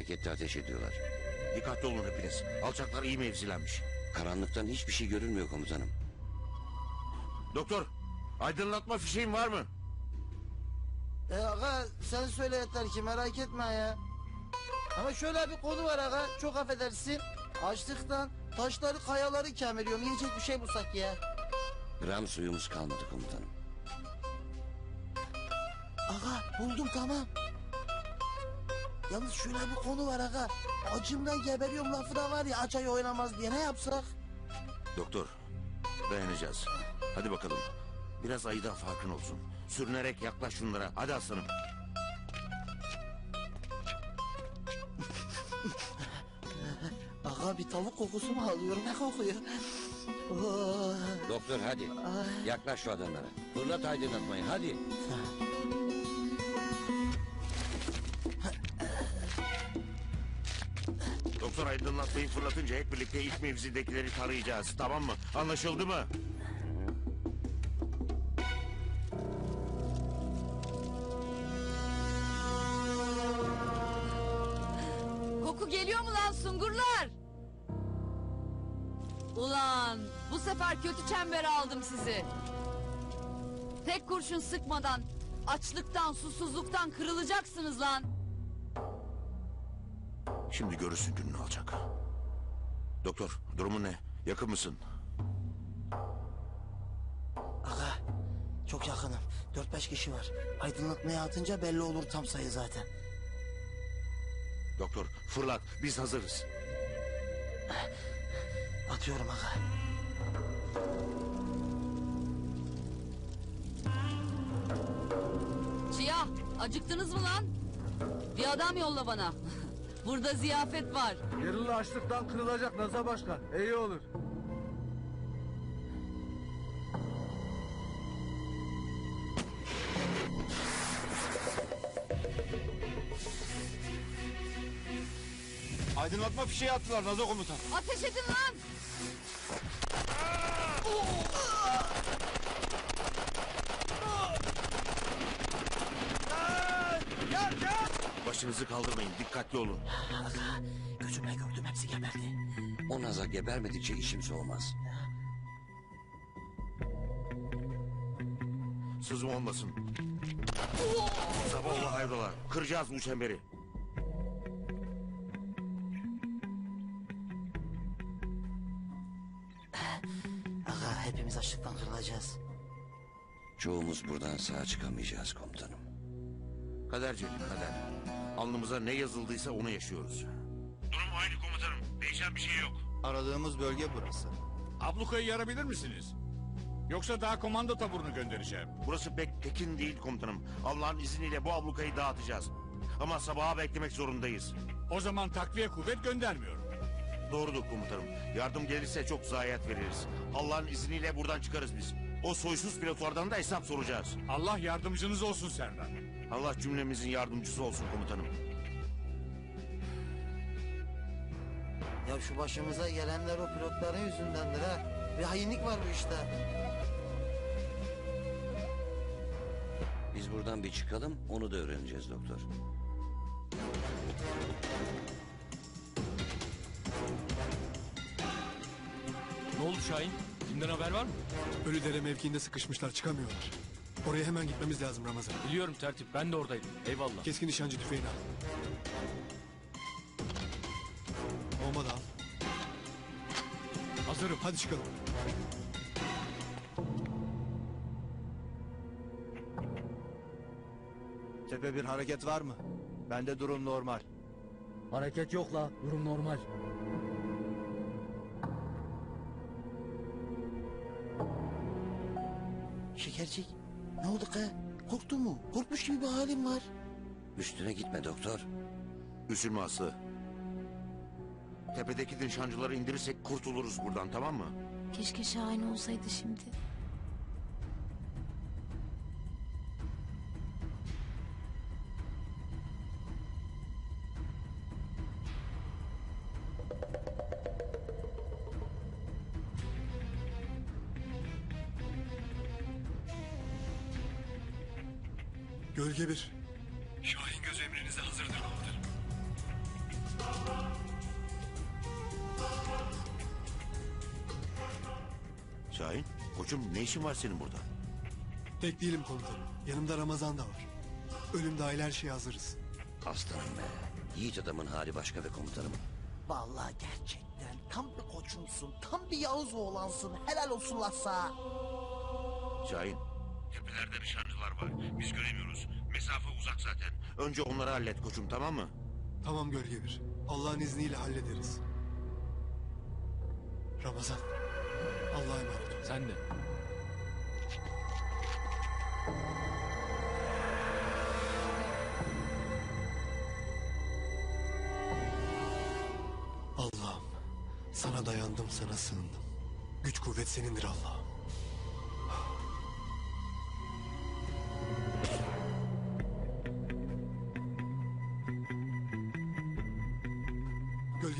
hareketli ateş ediyorlar. Dikkatli olun hepiniz. Alçaklar iyi mevzilenmiş. Karanlıktan hiçbir şey görünmüyor komutanım. Doktor, aydınlatma fişeğin var mı? E aga sen söyle yeter ki merak etme ya. Ama şöyle bir konu var aga çok affedersin. Açlıktan taşları kayaları kemiriyorum yiyecek bir şey bulsak ya. Gram suyumuz kalmadı komutanım. Aga buldum tamam. Yalnız şöyle bir konu var aga. Acımdan geberiyorum lafı da var ya aç ay oynamaz diye ne yapsak? Doktor, dayanacağız. Hadi bakalım. Biraz ayıdan farkın olsun. Sürünerek yaklaş şunlara. Hadi aslanım. Aga bir tavuk kokusu mu alıyorum ne kokuyor? Doktor hadi. Yaklaş şu adamlara. Fırlat aydınlatmayı hadi. Doktor aydınlatmayı fırlatınca hep birlikte ilk mevzidekileri tarayacağız. Tamam mı? Anlaşıldı mı? Koku geliyor mu lan sungurlar? Ulan bu sefer kötü çembere aldım sizi. Tek kurşun sıkmadan açlıktan susuzluktan kırılacaksınız lan. Şimdi görürsün gününü alacak. Doktor, durumun ne? Yakın mısın? Aga çok yakınım. 4-5 kişi var. Aydınlatmaya atınca belli olur tam sayı zaten. Doktor, fırlat. Biz hazırız. Atıyorum aga. Siyah acıktınız mı lan? Bir adam yolla bana. Burada ziyafet var. Yarılı açlıktan kırılacak Naza Başkan. İyi olur. Aydınlatma fişeği attılar Nazo komutan. Ateş edin lan! Başınızı kaldırmayın. Dikkatli olun. Aga gözümle gördüm hepsi geberdi. O naza gebermedikçe işim soğumaz. Sızım olmasın. Sabahla hayrola. Kıracağız bu çemberi. Aga hepimiz açlıktan kırılacağız. Çoğumuz buradan sağ çıkamayacağız komutanım. Kader Celil kader. Alnımıza ne yazıldıysa onu yaşıyoruz. Durum aynı komutanım. Değişen bir şey yok. Aradığımız bölge burası. Ablukayı yarabilir misiniz? Yoksa daha komando taburunu göndereceğim. Burası pek tekin değil komutanım. Allah'ın izniyle bu ablukayı dağıtacağız. Ama sabaha beklemek zorundayız. O zaman takviye kuvvet göndermiyorum. Doğrudur komutanım. Yardım gelirse çok zayiat veririz. Allah'ın izniyle buradan çıkarız biz. O soysuz pilotlardan da hesap soracağız. Allah yardımcınız olsun Serdar. Allah cümlemizin yardımcısı olsun komutanım. Ya şu başımıza gelenler o pilotların yüzündendir ha. Bir hainlik var bu işte. Biz buradan bir çıkalım onu da öğreneceğiz doktor. Ne oldu Şahin? Kimden haber var mı? Ölüdere mevkiinde sıkışmışlar çıkamıyorlar. Oraya hemen gitmemiz lazım Ramazan. Biliyorum tertip ben de oradaydım. Eyvallah. Keskin nişancı tüfeğini al. Bomba da al. Hazırım. Hadi çıkalım. Tepe bir hareket var mı? Bende durum normal. Hareket yok la. Durum normal. Şekercik ne oldu ka? Korktun mu? Korkmuş gibi bir halim var. Üstüne gitme doktor. Üzülme Aslı. Tepedeki nişancıları indirirsek kurtuluruz buradan tamam mı? Keşke Şahin olsaydı şimdi. Gölge bir. Şahin göz emrinize hazırdır komutanım. Şahin, koçum ne işin var senin burada? Tek değilim komutanım. Yanımda Ramazan da var. Ölüm dahil her şeye hazırız. Aslanım be. Yiğit adamın hali başka be komutanım. Vallahi gerçekten tam bir koçumsun. Tam bir Yavuz oğlansın. Helal olsun lan sana. Şahin. Tepelerde nişancılar var. Biz göremiyoruz. Mesafe uzak zaten. Önce onları hallet koçum tamam mı? Tamam gölge bir. Allah'ın izniyle hallederiz. Ramazan. Allah'a emanet ol. Sen de. Allah'ım. Sana dayandım, sana sığındım. Güç kuvvet senindir Allah'ım.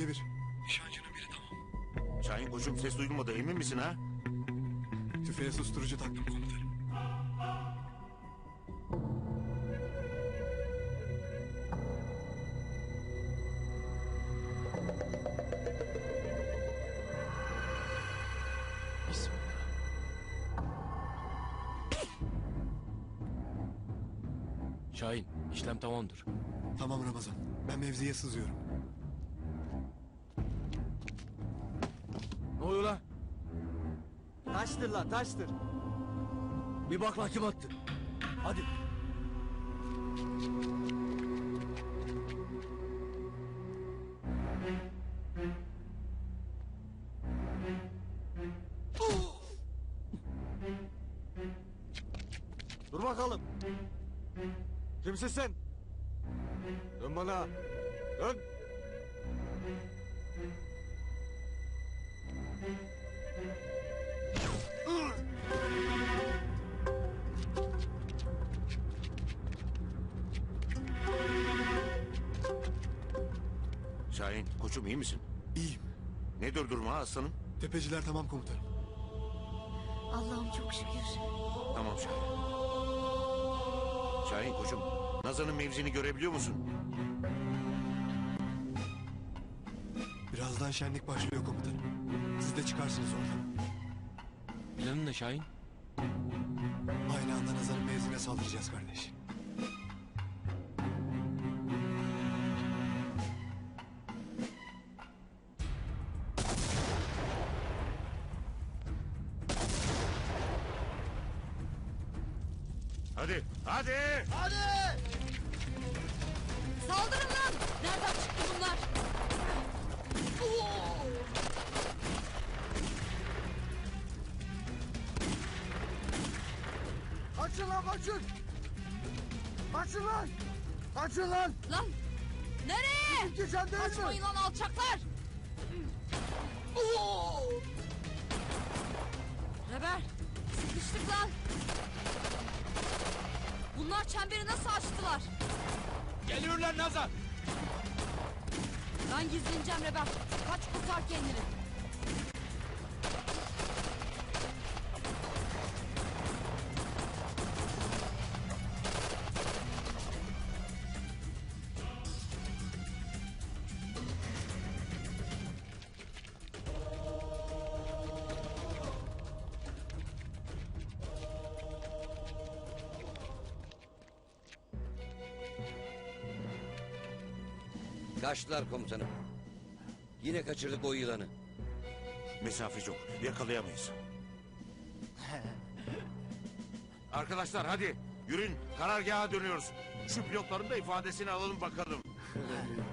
Gölge bir. Nişancının biri tamam. Şahin koçum ses duyulmadı emin misin ha? Tüfeğe susturucu taktım komutanım. Şahin işlem tamamdır. Tamam Ramazan. Ben mevziye sızıyorum. Oluyor lan? Taştır lan taştır. Bir bak lan kim attı. Hadi. Dur bakalım. Kimsin sen? Dön bana. Dön. Şahin koçum iyi misin? İyiyim. Nedir durumu ha aslanım? Tepeciler tamam komutanım. Allah'ım çok şükür. Tamam Şahin. Şahin koçum Nazan'ın mevzini görebiliyor musun? Birazdan şenlik başlıyor komutanım. Siz de çıkarsınız oradan. Planın ne Şahin? Aynı anda Nazar'ın mevzine saldıracağız kardeş. Hadi hadi. Saldırın lan! Nereden çıktı bunlar? Oo! Açın lan açın. Açın lan. Açın lan. Lan! Nereye? Sen değil mi? Kaçmayın lan alçaklar! Oo! Reber! Sıkıştık lan! Çemberi nasıl açtılar? Geliyorlar Nazar. Ben gizleneceğim Reber. Kaç kurtar kendini. Kaçtılar komutanım. Yine kaçırdık o yılanı. Mesafe çok yakalayamayız. Arkadaşlar hadi yürüyün karargaha dönüyoruz. Şu pilotların da ifadesini alalım bakalım.